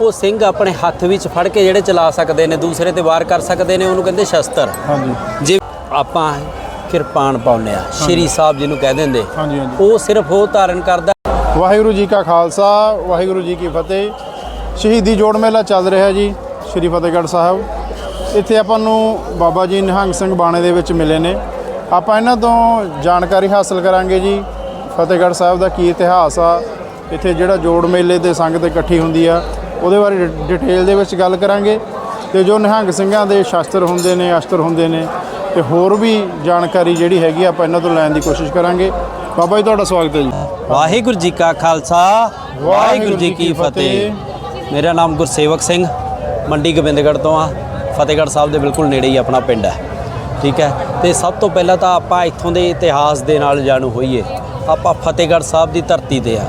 ਉਹ ਸਿੰਘ ਆਪਣੇ ਹੱਥ ਵਿੱਚ ਫੜ ਕੇ ਜਿਹੜੇ ਚਲਾ ਸਕਦੇ ਨੇ ਦੂਸਰੇ ਤੇ ਵਾਰ ਕਰ ਸਕਦੇ ਨੇ ਉਹਨੂੰ ਕਹਿੰਦੇ ਸ਼ਸਤਰ। ਹਾਂਜੀ। ਜੇ ਆਪਾਂ ਕਿਰਪਾਨ ਪਾਉਂਦੇ ਆ ਸ਼੍ਰੀ ਸਾਹਿਬ ਜਿਹਨੂੰ ਕਹਿ ਦਿੰਦੇ। ਹਾਂਜੀ ਹਾਂਜੀ। ਉਹ ਸਿਰਫ ਉਹ ਧਾਰਨ ਕਰਦਾ। ਵਾਹਿਗੁਰੂ ਜੀ ਕਾ ਖਾਲਸਾ ਵਾਹਿਗੁਰੂ ਜੀ ਕੀ ਫਤਿਹ। ਸ਼ਹੀਦੀ ਜੋੜ ਮੇਲਾ ਚੱਲ ਰਿਹਾ ਜੀ ਸ਼੍ਰੀ ਫਤਿਹਗੜ੍ਹ ਸਾਹਿਬ। ਇੱਥੇ ਆਪਾਂ ਨੂੰ ਬਾਬਾ ਜੀ ਨਿਹੰਗ ਸਿੰਘ ਬਾਣੇ ਦੇ ਵਿੱਚ ਮਿਲੇ ਨੇ। ਆਪਾਂ ਇਹਨਾਂ ਤੋਂ ਜਾਣਕਾਰੀ ਹਾਸਲ ਕਰਾਂਗੇ ਜੀ। ਫਤਿਹਗੜ੍ਹ ਸਾਹਿਬ ਦਾ ਕੀ ਇਤਿਹਾਸ ਆ। ਇੱਥੇ ਜਿਹੜਾ ਜੋੜ ਮੇਲੇ ਤੇ ਸੰਗਤ ਇਕੱਠੀ ਹੁੰਦੀ ਆ ਉਹਦੇ ਬਾਰੇ ਡਿਟੇਲ ਦੇ ਵਿੱਚ ਗੱਲ ਕਰਾਂਗੇ। ਤੇ ਜੋ ਨਿਹੰਗ ਸਿੰਘਾਂ ਦੇ ਸ਼ਸਤਰ ਹੁੰਦੇ ਨੇ ਅਸਤਰ ਹੁੰਦੇ ਨੇ ਤੇ ਹੋਰ ਵੀ ਜਾਣਕਾਰੀ ਜਿਹੜੀ ਹੈਗੀ ਆਪਾਂ ਇਹਨਾਂ ਤੋਂ ਲੈਣ ਦੀ ਕੋਸ਼ਿਸ਼ ਕਰਾਂਗੇ। ਬਾਬਾ ਜੀ ਤੁਹਾਡਾ ਸਵਾਗਤ ਹੈ ਜੀ। ਵਾਹਿਗੁਰੂ ਜੀ ਕਾ ਖਾਲਸਾ ਵਾਹਿਗੁਰੂ ਜੀ ਕੀ ਫਤਿਹ। ਮੇਰਾ ਨਾਮ ਗੁਰਸੇਵਕ ਸਿੰਘ ਮੰਡੀ ਗੋਬਿੰਦਗੜ੍ਹ ਤੋਂ ਆ ਫਤਿਹਗੜ੍ਹ ਸਾਹਿਬ ਦੇ ਬਿਲਕੁਲ ਨੇੜੇ ਹੀ ਆਪਣਾ ਪਿੰਡ ਹੈ। ਠੀਕ ਹੈ? ਤੇ ਸਭ ਤੋਂ ਪਹਿਲਾਂ ਤਾਂ ਆਪਾਂ ਇੱਥੋਂ ਦੇ ਇਤਿਹਾਸ ਦੇ ਨਾਲ ਜਾਣੂ ਹੋਈਏ। ਆਪਾਂ ਫਤਿਹਗੜ੍ਹ ਸਾਹਿਬ ਦੀ ਧਰਤੀ ਤੇ ਆ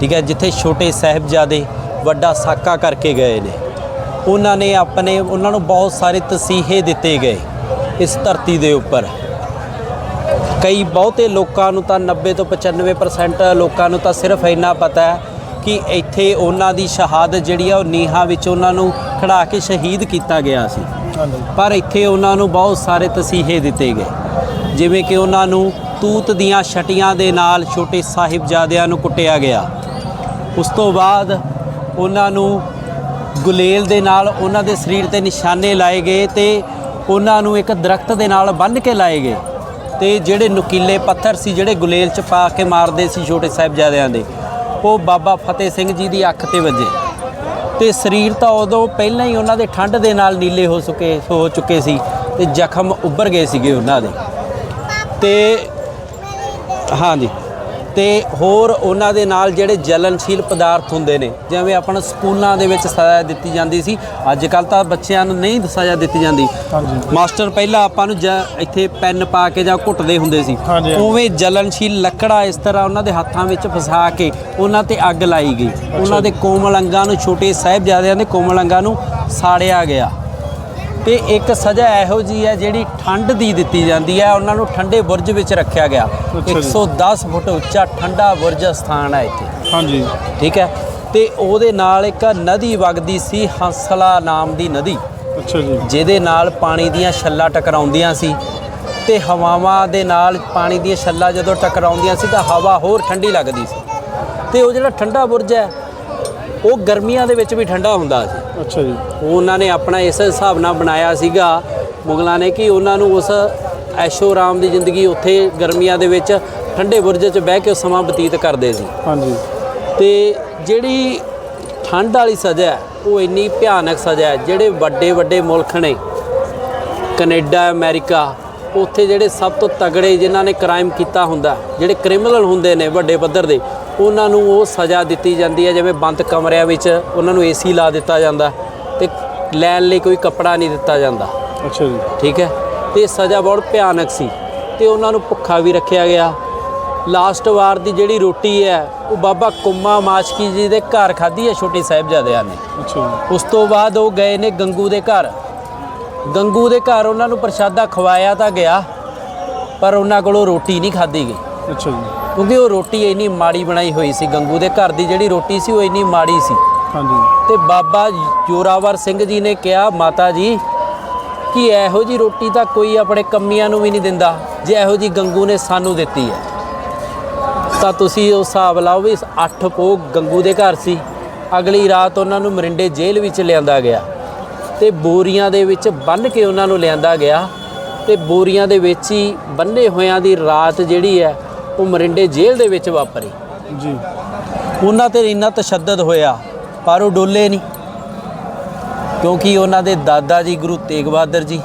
ਠੀਕ ਹੈ? ਜਿੱਥੇ ਛੋਟੇ ਸਾਹਿਬਜ਼ਾਦੇ ਵੱਡਾ ਸਾਕਾ ਕਰਕੇ ਗਏ ਨੇ। ਉਹਨਾਂ ਨੇ ਆਪਣੇ, ਉਹਨਾਂ ਨੂੰ ਬਹੁਤ ਸਾਰੇ ਤਸੀਹੇ ਦਿੱਤੇ ਗਏ ਇਸ ਧਰਤੀ ਦੇ ਉੱਪਰ। ਕਈ ਬਹੁਤੇ ਲੋਕਾਂ ਨੂੰ ਤਾਂ 90 ਤੋਂ 95% ਲੋਕਾਂ ਨੂੰ ਤਾਂ ਸਿਰਫ ਇੰਨਾ ਪਤਾ ਹੈ ਕਿ ਇੱਥੇ ਉਹਨਾਂ ਦੀ ਸ਼ਹਾਦਤ ਜਿਹੜੀ ਆ ਉਹ ਨੀਹਾਂ ਵਿੱਚ ਉਹਨਾਂ ਨੂੰ ਖੜਾ ਕੇ ਸ਼ਹੀਦ ਕੀਤਾ ਗਿਆ ਸੀ। ਪਰ ਇੱਥੇ ਉਹਨਾਂ ਨੂੰ ਬਹੁਤ ਸਾਰੇ ਤਸੀਹੇ ਦਿੱਤੇ ਗਏ। ਜਿਵੇਂ ਕਿ ਉਹਨਾਂ ਨੂੰ ਤੂਤ ਦੀਆਂ ਛਟੀਆਂ ਦੇ ਨਾਲ ਛੋਟੇ ਸਾਹਿਬਜ਼ਾਦਿਆਂ ਨੂੰ ਕੁੱਟਿਆ ਗਿਆ। ਉਸ ਤੋਂ ਬਾਅਦ ਉਹਨਾਂ ਨੂੰ ਗੁਲੇਲ ਦੇ ਨਾਲ ਉਹਨਾਂ ਦੇ ਸਰੀਰ ਤੇ ਨਿਸ਼ਾਨੇ ਲਾਏ ਗਏ ਤੇ ਉਹਨਾਂ ਨੂੰ ਇੱਕ ਦਰਖਤ ਦੇ ਨਾਲ ਬੰਨ੍ਹ ਕੇ ਲਾਏ ਗਏ। ਤੇ ਜਿਹੜੇ ਨੁਕੀਲੇ ਪੱਥਰ ਸੀ, ਜਿਹੜੇ ਗੁਲੇਲ ਚ ਪਾ ਕੇ ਮਾਰਦੇ ਸੀ ਛੋਟੇ ਸਾਹਿਬਜ਼ਾਦਿਆਂ ਦੇ, ਉਹ ਬਾਬਾ ਫਤਿਹ ਸਿੰਘ ਜੀ ਦੀ ਅੱਖ ਤੇ ਵੱਜੇ। ਤੇ ਸਰੀਰ ਤਾਂ ਉਦੋਂ ਪਹਿਲਾਂ ਹੀ ਉਹਨਾਂ ਦੇ ਠੰਡ ਦੇ ਨਾਲ ਨੀਲੇ ਹੋ ਚੁੱਕੇ ਹੋ ਚੁੱਕੇ ਸੀ ਤੇ ਜ਼ਖਮ ਉੱਭਰ ਗਏ ਸੀਗੇ ਉਹਨਾਂ ਦੇ। ਤੇ ਹਾਂਜੀ। ਤੇ ਹੋਰ ਉਹਨਾਂ ਦੇ ਨਾਲ ਜਿਹੜੇ ਜਲਨਸ਼ੀਲ ਪਦਾਰਥ ਹੁੰਦੇ ਨੇ ਜਿਵੇਂ ਆਪਣਾ ਸਕੂਲਾਂ ਦੇ ਵਿੱਚ ਸਜ਼ਾ ਦਿੱਤੀ ਜਾਂਦੀ ਸੀ ਅੱਜ ਕੱਲ ਤਾਂ ਬੱਚਿਆਂ ਨੂੰ ਨਹੀਂ ਸਜ਼ਾ ਦਿੱਤੀ ਜਾਂਦੀ। ਹਾਂਜੀ। ਮਾਸਟਰ ਪਹਿਲਾਂ ਆਪਾਂ ਨੂੰ ਇੱਥੇ ਪੈਨ ਪਾ ਕੇ ਜਾਂ ਘੁੱਟਦੇ ਹੁੰਦੇ ਸੀ। ਉਵੇਂ ਜਲਨਸ਼ੀਲ ਲੱਕੜਾ ਇਸ ਤਰ੍ਹਾਂ ਉਹਨਾਂ ਦੇ ਹੱਥਾਂ ਵਿੱਚ ਫਸਾ ਕੇ ਉਹਨਾਂ ਤੇ ਅੱਗ ਲਾਈ ਗਈ। ਉਹਨਾਂ ਦੇ ਕੋਮਲ ਅੰਗਾਂ ਨੂੰ ਛੋਟੇ ਸਾਹਿਬਜ਼ਾਦਿਆਂ ਦੇ ਕੋਮਲ ਅੰਗਾਂ ਨੂੰ ਸਾੜਿਆ ਗਿਆ। ਤੇ ਇੱਕ ਸਜ਼ਾ ਇਹੋ ਜੀ ਹੈ ਜਿਹੜੀ ਠੰਡ ਦੀ ਦਿੱਤੀ ਜਾਂਦੀ ਹੈ। ਉਹਨਾਂ ਨੂੰ ਠੰਡੇ ਬੁਰਜ ਵਿੱਚ ਰੱਖਿਆ ਗਿਆ। ਅੱਛਾ ਜੀ। 110 ਫੁੱਟ ਉੱਚਾ ਠੰਡਾ ਬੁਰਜ ਸਥਾਨ ਹੈ ਇੱਥੇ। ਹਾਂਜੀ। ਠੀਕ ਹੈ? ਤੇ ਉਹਦੇ ਨਾਲ ਇੱਕ ਨਦੀ ਵਗਦੀ ਸੀ ਹੰਸਲਾ ਨਾਮ ਦੀ ਨਦੀ। ਅੱਛਾ ਜੀ। ਜਿਹਦੇ ਨਾਲ ਪਾਣੀ ਦੀਆਂ ਛੱਲਾਂ ਟਕਰਾਉਂਦੀਆਂ ਸੀ। ਤੇ ਹਵਾਵਾਂ ਦੇ ਨਾਲ ਪਾਣੀ ਦੀਆਂ ਛੱਲਾਂ ਜਦੋਂ ਟਕਰਾਉਂਦੀਆਂ ਸੀ ਤਾਂ ਹਵਾ ਹੋਰ ਠੰਡੀ ਲੱਗਦੀ ਸੀ। ਤੇ ਉਹ ਜਿਹੜਾ ਠੰਡਾ ਬੁਰਜ ਹੈ ਉਹ ਗਰਮੀਆਂ ਦੇ ਵਿੱਚ ਵੀ ਠੰਡਾ ਹੁੰਦਾ ਸੀ। ਅੱਛਾ ਜੀ। ਉਹ ਉਹਨਾਂ ਨੇ ਆਪਣਾ ਇਸ ਹਿਸਾਬ ਨਾਲ ਬਣਾਇਆ ਸੀਗਾ ਮੁਗਲਾਂ ਨੇ ਕਿ ਉਹਨਾਂ ਨੂੰ ਉਸ ਐਸ਼ੋ ਆਰਾਮ ਦੀ ਜ਼ਿੰਦਗੀ ਉੱਥੇ ਗਰਮੀਆਂ ਦੇ ਵਿੱਚ ਠੰਡੇ ਬੁਰਜ 'ਚ ਬਹਿ ਕੇ ਸਮਾਂ ਬਤੀਤ ਕਰਦੇ ਸੀ। ਹਾਂਜੀ। ਤੇ ਜਿਹੜੀ ਠੰਡ ਵਾਲੀ ਸਜ਼ਾ ਉਹ ਇੰਨੀ ਭਿਆਨਕ ਸਜ਼ਾ ਹੈ ਜਿਹੜੇ ਵੱਡੇ ਵੱਡੇ ਮੁਲਕ ਨੇ ਕੈਨੇਡਾ ਅਮਰੀਕਾ ਉੱਥੇ ਜਿਹੜੇ ਸਭ ਤੋਂ ਤਗੜੇ ਜਿਨ੍ਹਾਂ ਨੇ ਕ੍ਰਾਈਮ ਕੀਤਾ ਹੁੰਦਾ ਜਿਹੜੇ ਕ੍ਰਿਮੀਨਲ ਹੁੰਦੇ ਨੇ ਵੱਡੇ ਪੱਧਰ ਦੇ ਉਹਨਾਂ ਨੂੰ ਉਹ ਸਜ਼ਾ ਦਿੱਤੀ ਜਾਂਦੀ ਹੈ ਜਿਵੇਂ ਬੰਦ ਕਮਰਿਆਂ ਵਿੱਚ ਉਹਨਾਂ ਨੂੰ ਏਸੀ ਲਾ ਦਿੱਤਾ ਜਾਂਦਾ ਤੇ ਲੈਣ ਲਈ ਕੋਈ ਕੱਪੜਾ ਨਹੀਂ ਦਿੱਤਾ ਜਾਂਦਾ। ਅੱਛਾ ਜੀ। ਠੀਕ ਹੈ? ਤੇ ਸਜ਼ਾ ਬਹੁਤ ਭਿਆਨਕ ਸੀ ਤੇ ਉਹਨਾਂ ਨੂੰ ਭੁੱਖਾ ਵੀ ਰੱਖਿਆ ਗਿਆ। ਲਾਸਟ ਵਾਰ ਦੀ ਜਿਹੜੀ ਰੋਟੀ ਹੈ ਉਹ ਬਾਬਾ ਕੁੰਮਾ ਮਾਸ਼ਕੀ ਜੀ ਦੇ ਘਰ ਖਾਧੀ ਹੈ ਛੋਟੇ ਸਾਹਿਬਜ਼ਾਦਿਆਂ ਨੇ। ਅੱਛਾ ਉਸ ਤੋਂ ਬਾਅਦ ਉਹ ਗਏ ਨੇ ਗੰਗੂ ਦੇ ਘਰ। ਗੰਗੂ ਦੇ ਘਰ ਉਹਨਾਂ ਨੂੰ ਪ੍ਰਸ਼ਾਦਾ ਖਵਾਇਆ ਤਾਂ ਗਿਆ ਪਰ ਉਹਨਾਂ ਕੋਲੋਂ ਰੋਟੀ ਨਹੀਂ ਖਾਧੀ ਗਈ। ਅੱਛਾ ਜੀ। ਕਿਉਂਕਿ ਉਹ ਰੋਟੀ ਇੰਨੀ ਮਾੜੀ ਬਣਾਈ ਹੋਈ ਸੀ ਗੰਗੂ ਦੇ ਘਰ ਦੀ ਜਿਹੜੀ ਰੋਟੀ ਸੀ ਉਹ ਇੰਨੀ ਮਾੜੀ ਸੀ। ਹਾਂਜੀ। ਤੇ ਬਾਬਾ ਜੋਰਾਵਰ ਸਿੰਘ ਜੀ ਨੇ ਕਿਹਾ ਮਾਤਾ ਜੀ ਕਿ ਇਹੋ ਜੀ ਰੋਟੀ ਤਾਂ ਕੋਈ ਆਪਣੇ ਕੰਮੀਆਂ ਨੂੰ ਵੀ ਨਹੀਂ ਦਿੰਦਾ ਜੇ ਇਹੋ ਜੀ ਗੰਗੂ ਨੇ ਸਾਨੂੰ ਦਿੱਤੀ ਹੈ। ਤਾਂ ਤੁਸੀਂ ਉਸ ਹਿਸਾਬ ਲਾਓ ਵੀ 8 ਪੋ ਗੰਗੂ ਦੇ ਘਰ ਸੀ। ਅਗਲੀ ਰਾਤ ਉਹਨਾਂ ਨੂੰ ਮਰਿੰਡੇ ਜੇਲ੍ਹ ਵਿੱਚ ਲਿਆਂਦਾ ਗਿਆ। ਤੇ ਬੋਰੀਆਂ ਦੇ ਵਿੱਚ ਬੰਨ੍ਹ ਕੇ ਉਹਨਾਂ ਨੂੰ ਲਿਆਂਦਾ ਗਿਆ। ਤੇ ਬੋਰੀਆਂ ਦੇ ਵਿੱਚ ਹੀ ਬੰਨੇ ਹੋਇਆਂ ਦੀ ਰਾਤ ਜਿਹੜੀ ਹੈ ਉਹ ਮਰਿੰਡੇ ਜੇਲ੍ਹ ਦੇ ਵਿੱਚ ਵਾਪਰੀ। ਜੀ। ਉਹਨਾਂ ਤੇ ਇੰਨਾ ਤਸ਼ੱਦਦ ਹੋਇਆ ਪਰ ਉਹ ਡੋਲੇ ਨਹੀਂ। ਕਿਉਂਕਿ ਉਹਨਾਂ ਦੇ ਦਾਦਾ ਜੀ ਗੁਰੂ ਤੇਗ ਬਹਾਦਰ ਜੀ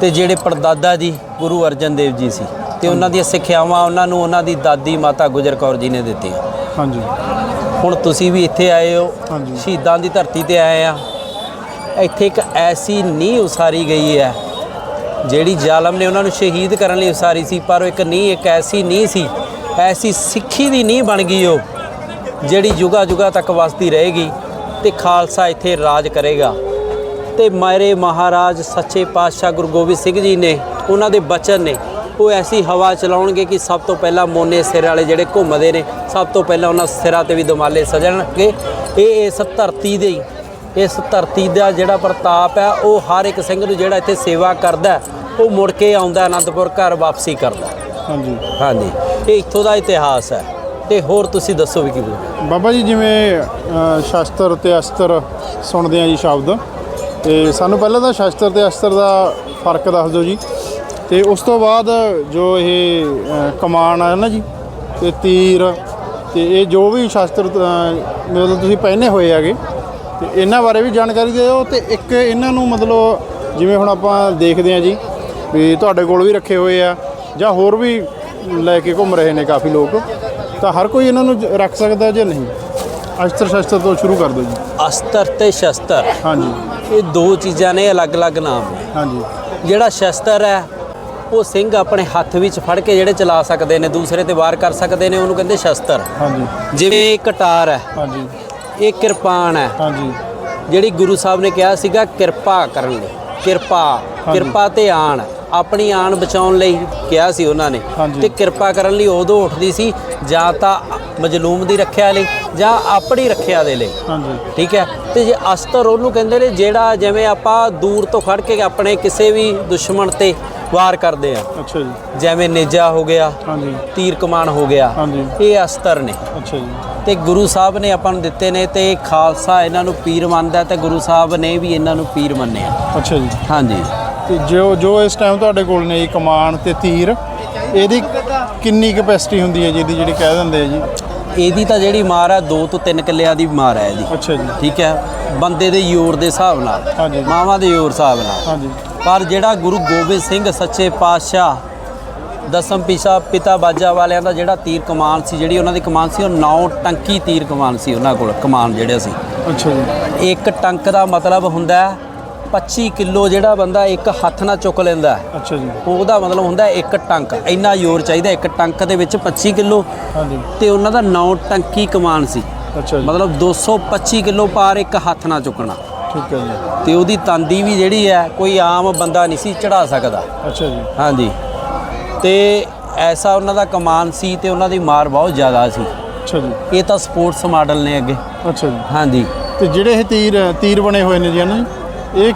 ਤੇ ਜਿਹੜੇ ਪੜਦਾਦਾ ਜੀ ਗੁਰੂ ਅਰਜਨ ਦੇਵ ਜੀ ਸੀ ਤੇ ਉਹਨਾਂ ਦੀਆਂ ਸਿੱਖਿਆਵਾਂ ਉਹਨਾਂ ਨੂੰ ਉਹਨਾਂ ਦੀ ਦਾਦੀ ਮਾਤਾ ਗੁਜਰ ਕੌਰ ਜੀ ਨੇ ਦਿੱਤੀਆਂ। ਹਾਂਜੀ। ਹੁਣ ਤੁਸੀਂ ਵੀ ਇੱਥੇ ਆਏ ਹੋ ਹਾਂਜੀ। ਸ਼ਹੀਦਾਂ ਦੀ ਧਰਤੀ ਤੇ ਆਏ ਆ। ਇੱਥੇ ਇੱਕ ਐਸੀ ਨੀਂਹ ਉਸਾਰੀ ਗਈ ਹੈ ਜਿਹੜੀ ਜ਼ਾਲਮ ਨੇ ਉਹਨਾਂ ਨੂੰ ਸ਼ਹੀਦ ਕਰਨ ਲਈ ਉਸਾਰੀ ਸੀ, ਪਰ ਉਹ ਇੱਕ ਨੀਂਹ, ਇੱਕ ਐਸੀ ਨੀਂਹ ਸੀ, ਐਸੀ ਸਿੱਖੀ ਦੀ ਨੀਂਹ ਬਣ ਗਈ ਉਹ, ਜਿਹੜੀ ਜੁਗਾ ਜੁਗਾ ਤੱਕ ਵਸਦੀ ਰਹੇਗੀ ਤੇ ਖਾਲਸਾ ਇੱਥੇ ਰਾਜ ਕਰੇਗਾ। ਤੇ ਮਾਇਰੇ ਮਹਾਰਾਜ, ਸੱਚੇ ਪਾਤਸ਼ਾਹ ਗੁਰੂ ਗੋਬਿੰਦ ਸਿੰਘ ਜੀ ਨੇ, ਉਹਨਾਂ ਦੇ ਬਚਨ ਨੇ, ਉਹ ਐਸੀ ਹਵਾ ਚਲਾਉਣਗੇ ਕਿ ਸਭ ਤੋਂ ਪਹਿਲਾਂ ਮੋਨੇ ਸਿਰ ਵਾਲੇ ਜਿਹੜੇ ਘੁੰਮਦੇ ਨੇ, ਸਭ ਤੋਂ ਪਹਿਲਾਂ ਉਹਨਾਂ ਸਿਰਾਂ ਤੇ ਵੀ ਦਮਾਲੇ ਸਜਣਗੇ। ਇਹ ਇਸ ਧਰਤੀ ਦੇ ਇਸ ਧਰਤੀ ਦਾ ਜਿਹੜਾ ਪ੍ਰਤਾਪ ਹੈ ਉਹ ਹਰ ਇੱਕ ਸਿੰਘ ਨੂੰ ਜਿਹੜਾ ਇੱਥੇ ਸੇਵਾ ਕਰਦਾ ਹੈ, ਉਹ ਮੁੜ ਕੇ ਆਉਂਦਾ ਅਨੰਦਪੁਰ ਘਰ ਵਾਪਸੀ ਕਰਦਾ ਹਾਂਜੀ। ਹਾਂਜੀ। ਇਹ ਇੱਥੋਂ ਦਾ ਇਤਿਹਾਸ ਹੈ। ਤੇ ਹੋਰ ਤੁਸੀਂ ਦੱਸੋ ਵੀ ਕੀ ਬੋਲਦੇ ਬਾਬਾ ਜੀ ਜਿਵੇਂ ਸ਼ਸਤਰ ਤੇ ਅਸਤਰ ਸੁਣਦੇ ਆ ਜੀ ਸ਼ਬਦ। ਤੇ ਸਾਨੂੰ ਪਹਿਲਾਂ ਤਾਂ ਸ਼ਸਤਰ ਤੇ ਅਸਤਰ ਦਾ ਫ਼ਰਕ ਦੱਸ ਦਿਓ ਜੀ। ਤੇ ਉਸ ਤੋਂ ਬਾਅਦ ਜੋ ਇਹ ਕਮਾਨ ਆ ਨਾ ਜੀ ਤੇ ਤੀਰ ਤੇ ਇਹ ਜੋ ਵੀ ਸ਼ਸਤਰ ਮਤਲਬ ਤੁਸੀਂ ਪਹਿਨੇ ਹੋਏ ਹੈਗੇ ਤੇ ਇਹਨਾਂ ਬਾਰੇ ਵੀ ਜਾਣਕਾਰੀ ਦਿਓ ਤੇ ਇੱਕ ਇਹਨਾਂ ਨੂੰ ਮਤਲਬ ਜਿਵੇਂ ਹੁਣ ਆਪਾਂ ਦੇਖਦੇ ਆ ਜੀ ਵੀ ਤੁਹਾਡੇ ਕੋਲ ਵੀ ਰੱਖੇ ਹੋਏ ਆ ਜਾਂ ਹੋਰ ਵੀ ਲੈ ਕੇ ਘੁੰਮ ਰਹੇ ਨੇ ਕਾਫੀ ਲੋਕ ਤਾਂ ਹਰ ਕੋਈ ਇਹਨਾਂ ਨੂੰ ਰੱਖ ਸਕਦਾ ਜਾਂ ਨਹੀਂ? ਅਸਤਰ ਸ਼ਸਤਰ ਤੋਂ ਸ਼ੁਰੂ ਕਰ ਦਿਓ ਜੀ। ਅਸਤਰ ਤੇ ਸ਼ਸਤਰ? ਹਾਂਜੀ। ਇਹ ਦੋ ਚੀਜ਼ਾਂ ਨੇ ਅਲੱਗ-ਅਲੱਗ ਨਾਮ ਹਾਂਜੀ। ਜਿਹੜਾ ਸ਼ਸਤਰ ਹੈ ਉਹ ਸਿੰਘ ਆਪਣੇ ਹੱਥ ਵਿੱਚ ਫੜ ਕੇ ਜਿਹੜੇ ਚਲਾ ਸਕਦੇ ਨੇ ਦੂਸਰੇ ਤੇ ਵਾਰ ਕਰ ਸਕਦੇ ਨੇ ਉਹਨੂੰ ਕਹਿੰਦੇ ਸ਼ਸਤਰ। ਹਾਂਜੀ। ਜਿਵੇਂ ਕਟਾਰ ਹੈ। ਹਾਂਜੀ। ਇਹ ਕਿਰਪਾਨ ਹੈ। ਹਾਂਜੀ। ਜਿਹੜੀ ਗੁਰੂ ਸਾਹਿਬ ਨੇ ਕਿਹਾ ਸੀਗਾ ਕਿਰਪਾ ਕਰਨ ਲਈ। ਕਿਰਪਾ ਕਿਰਪਾ ਤੇ ਆਣ। ਆਪਣੀ ਆਣ ਬਚਾਉਣ ਲਈ ਕਿਹਾ ਸੀ ਉਹਨਾਂ ਨੇ। ਤੇ ਕਿਰਪਾ ਕਰਨ ਲਈ ਉਦੋਂ ਉੱਠਦੀ ਸੀ ਜਾਂ ਤਾਂ ਮਜਲੂਮ ਦੀ ਰੱਖਿਆ ਲਈ ਜਾਂ ਆਪਣੀ ਰੱਖਿਆ ਦੇ ਲਈ। ਹਾਂਜੀ। ਠੀਕ ਹੈ? ਤੇ ਜੇ ਅਸਤਰ ਉਹਨੂੰ ਕਹਿੰਦੇ ਨੇ ਜਿਹੜਾ ਜਿਵੇਂ ਆਪਾਂ ਦੂਰ ਤੋਂ ਖੜ ਕੇ ਆਪਣੇ ਕਿਸੇ ਵੀ ਦੁਸ਼ਮਣ ਤੇ ਵਾਰ ਕਰਦੇ ਆ। ਅੱਛਾ ਜੀ। ਜਿਵੇਂ ਨੇਜਾ ਹੋ ਗਿਆ ਹਾਂਜੀ। ਤੀਰ ਕਮਾਨ ਹੋ ਗਿਆ। ਹਾਂਜੀ। ਇਹ ਅਸਤਰ ਨੇ। ਅੱਛਾ ਜੀ। ਤੇ ਗੁਰੂ ਸਾਹਿਬ ਨੇ ਆਪਾਂ ਨੂੰ ਦਿੱਤੇ ਨੇ ਤੇ ਖਾਲਸਾ ਇਹਨਾਂ ਨੂੰ ਪੀਰ ਮੰਨਦਾ ਤੇ ਗੁਰੂ ਸਾਹਿਬ ਨੇ ਵੀ ਇਹਨਾਂ ਨੂੰ ਪੀਰ ਮੰਨਿਆ। ਅੱਛਾ ਜੀ। ਹਾਂਜੀ। ਤੇ ਜੋ ਜੋ ਇਸ ਟਾਈਮ ਤੁਹਾਡੇ ਕੋਲ ਨੇ ਜੀ ਕਮਾਨ ਤੇ ਤੀਰ ਇਹਦੀ ਕਿੰਨੀ ਕਪੈਸਿਟੀ ਹੁੰਦੀ ਹੈ ਜੀ ਇਹਦੀ ਜਿਹੜੀ ਕਹਿ ਦਿੰਦੇ ਆ ਜੀ? ਇਹਦੀ ਤਾਂ ਜਿਹੜੀ ਮਾਰ ਹੈ 2 ਤੋਂ 3 ਕਿੱਲਿਆਂ ਦੀ ਮਾਰ ਹੈ ਇਹਦੀ। ਅੱਛਾ ਜੀ। ਠੀਕ ਹੈ? ਬੰਦੇ ਦੇ ਯੋਰ ਦੇ ਹਿਸਾਬ ਨਾਲ ਹਾਂਜੀ। ਮਾਵਾਂ ਦੇ ਯੋਰ ਹਿਸਾਬ ਨਾਲ। ਹਾਂਜੀ। ਪਰ ਜਿਹੜਾ ਗੁਰੂ ਗੋਬਿੰਦ ਸਿੰਘ ਸੱਚੇ ਪਾਤਸ਼ਾਹ ਦਸਮ ਪਿਤਾ ਪਿਤਾ ਬਾਜਾ ਵਾਲਿਆਂ ਦਾ ਜਿਹੜਾ ਤੀਰ ਕਮਾਨ ਸੀ ਜਿਹੜੀ ਉਹਨਾਂ ਦੀ ਕਮਾਨ ਸੀ ਉਹ ਨੌ ਟੰਕੀ ਤੀਰ ਕਮਾਨ ਸੀ ਉਹਨਾਂ ਕੋਲ ਕਮਾਨ ਜਿਹੜੇ ਸੀ ਅੱਛਾ ਜੀ। ਇੱਕ ਟੰਕ ਦਾ ਮਤਲਬ ਹੁੰਦਾ ਹੈ 25 ਕਿਲੋ ਜਿਹੜਾ ਬੰਦਾ ਇੱਕ ਹੱਥ ਨਾਲ ਚੁੱਕ ਲੈਂਦਾ ਅੱਛਾ ਜੀ। ਉਹਦਾ ਮਤਲਬ ਹੁੰਦਾ ਇੱਕ ਟੰਕ ਇੰਨਾ ਜ਼ੋਰ ਚਾਹੀਦਾ ਇੱਕ ਟੰਕ ਦੇ ਵਿੱਚ 25 ਕਿਲੋ। ਹਾਂਜੀ। ਤੇ ਉਹਨਾਂ ਦਾ ਨੌ ਟੰਕੀ ਕਮਾਨ ਸੀ। ਅੱਛਾ ਜੀ। ਮਤਲਬ 225 ਕਿਲੋ ਪਾਰ ਇੱਕ ਹੱਥ ਨਾਲ ਚੁੱਕਣਾ। ਠੀਕ ਹੈ ਜੀ। ਤੇ ਉਹਦੀ ਤੰਦੀ ਵੀ ਜਿਹੜੀ ਹੈ ਕੋਈ ਆਮ ਬੰਦਾ ਨਹੀਂ ਸੀ ਚੜਾ ਸਕਦਾ। ਅੱਛਾ ਜੀ। ਹਾਂਜੀ। ਤੇ ਐਸਾ ਉਹਨਾਂ ਦਾ ਕਮਾਨ ਸੀ ਤੇ ਉਹਨਾਂ ਦੀ ਮਾਰ ਬਹੁਤ ਜ਼ਿਆਦਾ ਸੀ। ਅੱਛਾ ਜੀ। ਇਹ ਤਾਂ ਸਪੋਰਟਸ ਮਾਡਲ ਨੇ ਅੱਗੇ। ਅੱਛਾ ਜੀ। ਹਾਂਜੀ। ਤੇ ਜਿਹੜੇ ਇਹ ਤੀਰ ਤੀਰ ਬਣੇ ਹੋਏ ਨੇ ਜੀ ਹਨ ਇਹ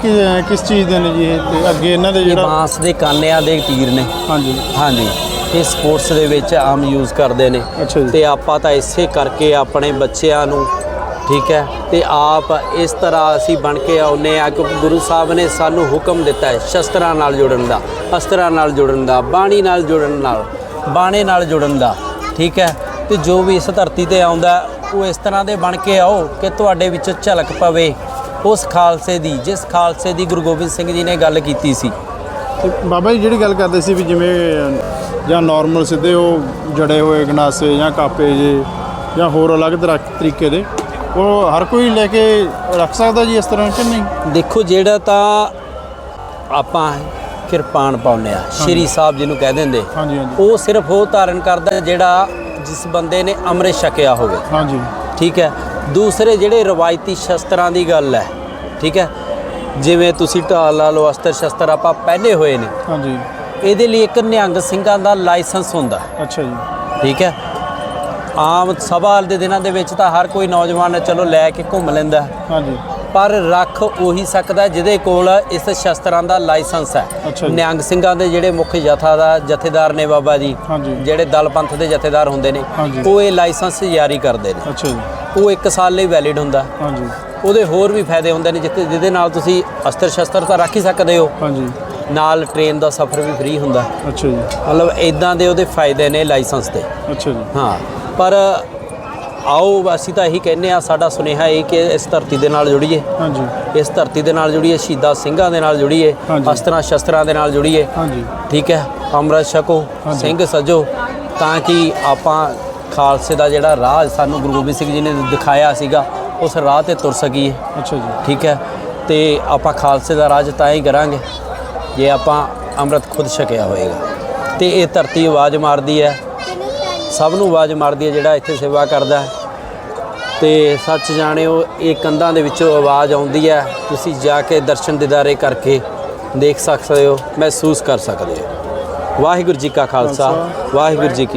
ਕਿਸ ਚੀਜ਼ ਦੇ ਨੇ ਜੀ ਇਹ ਤੇ ਅੱਗੇ ਇਹਨਾਂ ਦੇ ਜਿਹੜਾ ਬਾਂਸ ਦੇ ਕਾਨਿਆਂ ਦੇ ਤੀਰ ਨੇ। ਹਾਂਜੀ। ਹਾਂਜੀ। ਇਹ ਸਪੋਰਟਸ ਦੇ ਵਿੱਚ ਆਮ ਯੂਜ਼ ਕਰਦੇ ਨੇ। ਤੇ ਆਪਾਂ ਤਾਂ ਇਸੇ ਕਰਕੇ ਆਪਣੇ ਬੱਚਿਆਂ ਨੂੰ ਠੀਕ ਹੈ? ਤੇ ਆਪ ਇਸ ਤਰ੍ਹਾਂ ਅਸੀਂ ਬਣ ਕੇ ਆਉਨੇ ਆ ਕਿਉਂਕਿ ਗੁਰੂ ਸਾਹਿਬ ਨੇ ਸਾਨੂੰ ਹੁਕਮ ਦਿੱਤਾ ਹੈ ਸ਼ਸਤਰਾਂ ਨਾਲ ਜੁੜਨ ਦਾ, ਅਸਤਰਾਂ ਨਾਲ ਜੁੜਨ ਦਾ, ਬਾਣੀ ਨਾਲ ਜੁੜਨ ਨਾਲ, ਬਾਣੇ ਨਾਲ ਜੁੜਨ ਦਾ, ਠੀਕ ਹੈ? ਤੇ ਜੋ ਵੀ ਇਸ ਧਰਤੀ ਤੇ ਆਉਂਦਾ ਉਹ ਇਸ ਤਰ੍ਹਾਂ ਦੇ ਬਣ ਕੇ ਆਓ ਕਿ ਤੁਹਾਡੇ ਵਿੱਚ ਝਲਕ ਪਵੇ। ਉਸ ਖਾਲਸੇ ਦੀ, ਜਿਸ ਖਾਲਸੇ ਦੀ ਗੁਰੂ ਗੋਬਿੰਦ ਸਿੰਘ ਜੀ ਨੇ ਗੱਲ ਕੀਤੀ ਸੀ। ਤੇ ਬਾਬਾ ਜੀ, ਜਿਹੜੀ ਗੱਲ ਕਰਦੇ ਸੀ ਵੀ ਜਿਵੇਂ, ਜਾਂ ਨਾਰਮਲ ਸਿੱਧੇ ਉਹ ਜੜੇ ਹੋਏ ਗਨਾਸੇ ਜਾਂ ਕਾਪੇ ਜੇ ਜਾਂ ਹੋਰ ਅਲੱਗ ਤਰ੍ਹਾਂ ਤਰੀਕੇ ਦੇ ਉਹ ਹਰ ਕੋਈ ਲੈ ਕੇ ਰੱਖ ਸਕਦਾ ਜੀ ਇਸ ਤਰ੍ਹਾਂ ਕਿ ਨਹੀਂ? ਦੇਖੋ ਜਿਹੜਾ ਤਾਂ ਆਪਾਂ ਕਿਰਪਾਨ ਪਾਉਂਦੇ ਆ ਸ਼੍ਰੀ ਸਾਹਿਬ ਜਿਹਨੂੰ ਕਹਿ ਦਿੰਦੇ ਹਾਂਜੀ ਹਾਂਜੀ। ਉਹ ਸਿਰਫ ਉਹ ਧਾਰਨ ਕਰਦਾ ਜਿਹੜਾ ਜਿਸ ਬੰਦੇ ਨੇ ਅੰਮ੍ਰਿਤ ਛਕਿਆ ਹੋਵੇ। ਹਾਂਜੀ। ਠੀਕ ਹੈ? ਦੂਸਰੇ ਜਿਹੜੇ ਰਵਾਇਤੀ ਸ਼ਸਤਰਾਂ ਦੀ ਗੱਲ ਹੈ ਠੀਕ ਹੈ? ਜਿਵੇਂ ਤੁਸੀਂ ਢਾਲ ਲਾ ਲਓ ਅਸਤਰ ਸ਼ਸਤਰ ਆਪਾਂ ਪਹਿਨੇ ਹੋਏ ਨੇ। ਹਾਂਜੀ। ਇਹਦੇ ਲਈ ਇੱਕ ਨਿਹੰਗ ਸਿੰਘਾਂ ਦਾ ਲਾਇਸੈਂਸ ਹੁੰਦਾ। ਅੱਛਾ ਜੀ। ਠੀਕ ਹੈ? ਆਮ ਸਭਾ ਦੇ ਦਿਨਾਂ ਦੇ ਵਿੱਚ ਤਾਂ ਹਰ ਕੋਈ ਨੌਜਵਾਨ ਚਲੋ ਲੈ ਕੇ ਘੁੰਮ ਲੈਂਦਾ। ਹਾਂਜੀ। ਪਰ ਰੱਖ ਉਹੀ ਸਕਦਾ ਜਿਹਦੇ ਕੋਲ ਇਸ ਸ਼ਸਤਰਾਂ ਦਾ ਲਾਇਸੈਂਸ ਹੈ। ਨਿਹੰਗ ਸਿੰਘਾਂ ਦੇ ਜਿਹੜੇ ਮੁੱਖ ਜਥਾ ਦਾ ਜਥੇਦਾਰ ਨੇ ਬਾਬਾ ਜੀ ਜਿਹੜੇ ਦਲ ਪੰਥ ਦੇ ਜਥੇਦਾਰ ਹੁੰਦੇ ਨੇ। ਉਹ ਇਹ ਲਾਇਸੈਂਸ ਜਾਰੀ ਕਰਦੇ ਨੇ। ਅੱਛਾ ਜੀ। ਉਹ 1 ਸਾਲ ਲਈ ਵੈਲਿਡ ਹੁੰਦਾ। ਹਾਂਜੀ। ਉਹਦੇ ਹੋਰ ਵੀ ਫਾਇਦੇ ਹੁੰਦੇ ਨੇ ਜਿੱਥੇ ਜਿਹਦੇ ਨਾਲ ਤੁਸੀਂ ਅਸਤਰ ਸ਼ਸਤਰ ਤਾਂ ਰੱਖ ਹੀ ਸਕਦੇ ਹੋ। ਹਾਂਜੀ। ਨਾਲ ਟ੍ਰੇਨ ਦਾ ਸਫ਼ਰ ਵੀ ਫ੍ਰੀ ਹੁੰਦਾ। ਅੱਛਾ ਜੀ। ਮਤਲਬ ਇਦਾਂ ਦੇ ਉਹਦੇ ਫਾਇਦੇ ਨੇ ਲਾਇਸੈਂਸ ਦੇ। ਅੱਛਾ ਜੀ। ਹਾਂ। ਪਰ ਆਓ ਅਸੀਂ ਤਾਂ ਇਹੀ ਕਹਿੰਦੇ ਆ ਸਾਡਾ ਸੁਨੇਹਾ ਇਹ ਕਿ ਇਸ ਧਰਤੀ ਦੇ ਨਾਲ ਜੁੜੀਏ। ਹਾਂਜੀ। ਇਸ ਧਰਤੀ ਦੇ ਨਾਲ ਜੁੜੀਏ ਸ਼ਹੀਦਾਂ ਸਿੰਘਾਂ ਦੇ ਨਾਲ ਜੁੜੀਏ। ਅਸਤਰਾਂ ਸ਼ਸਤਰਾਂ ਦੇ ਨਾਲ ਜੁੜੀਏ। ਹਾਂਜੀ। ਠੀਕ ਹੈ ਅੰਮ੍ਰਿਤ ਛਕੋ। ਸਿੰਘ ਸਜੋ ਤਾਂ ਕਿ ਆਪਾਂ ਖਾਲਸੇ ਦਾ ਜਿਹੜਾ ਰਾਹ ਸਾਨੂੰ ਗੁਰੂ ਗੋਬਿੰਦ ਸਿੰਘ ਜੀ ਨੇ ਦਿਖਾਇਆ ਸੀਗਾ ਉਸ ਰਾਹ ਤੇ ਤੁਰ ਸਕੀਏ। ਅੱਛਾ ਜੀ। ਠੀਕ ਹੈ ਤੇ ਆਪਾਂ ਖਾਲਸੇ ਦਾ ਰਾਜ ਤਾਂ ਹੀ ਕਰਾਂਗੇ ਜੇ ਆਪਾਂ ਅੰਮ੍ਰਿਤ ਖੁਦ ਛਕਿਆ ਹੋਏਗਾ। ਤੇ ਇਹ ਧਰਤੀ ਆਵਾਜ਼ ਮਾਰਦੀ ਹੈ ਸਭ ਨੂੰ ਆਵਾਜ਼ ਮਾਰਦੀ ਹੈ ਜਿਹੜਾ ਇੱਥੇ ਸੇਵਾ ਕਰਦਾ ਹੈ। ਤੇ ਸੱਚ ਜਾਣਿਓ ਇਹ ਕੰਧਾਂ ਦੇ ਵਿੱਚੋਂ ਆਵਾਜ਼ ਆਉਂਦੀ ਹੈ। ਤੁਸੀਂ ਜਾ ਕੇ ਦਰਸ਼ਨ ਦਿਦਾਰੇ ਕਰਕੇ ਦੇਖ ਸਕਦੇ ਹੋ ਮਹਿਸੂਸ ਕਰ ਸਕਦੇ ਹੋ। ਵਾਹਿਗੁਰੂ ਜੀ ਕਾ ਖਾਲਸਾ ਵਾਹਿਗੁਰੂ ਜੀ ਕੀ